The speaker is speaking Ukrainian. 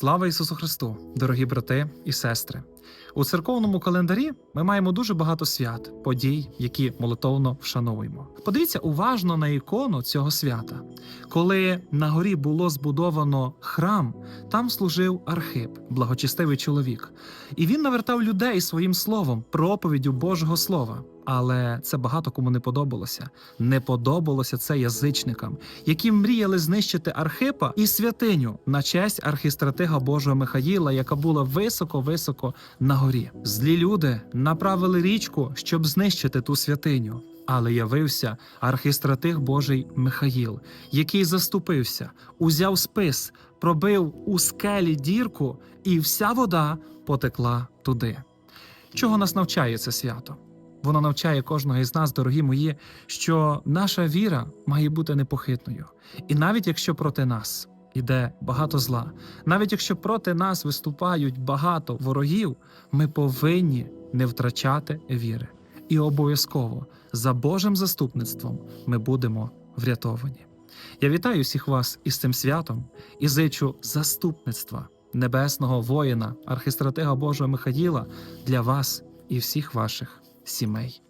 Слава Ісусу Христу, дорогі брати і сестри! У церковному календарі ми маємо дуже багато свят, подій, які молитовно вшановуємо. Подивіться уважно на ікону цього свята. Коли на горі було збудовано храм, там служив Архип, благочестивий чоловік, і він навертав людей своїм словом, проповіддю Божого Слова. Але це багато кому не подобалося. Не подобалося це язичникам, які мріяли знищити Архипа і святиню на честь архістратига Божого Михаїла, яка була високо-високо на горі. Злі люди направили річку, щоб знищити ту святиню. Але явився архістратиг Божий Михаїл, який заступився, узяв спис, пробив у скелі дірку, і вся вода потекла туди. Чого нас навчає це свято? Воно навчає кожного із нас, дорогі мої, що наша віра має бути непохитною. І навіть якщо проти нас іде багато зла, навіть якщо проти нас виступають багато ворогів, ми повинні не втрачати віри. І обов'язково за Божим заступництвом ми будемо врятовані. Я вітаю всіх вас із цим святом і зичу заступництва небесного воїна, архистратига Божого Михаїла для вас і всіх ваших сімей.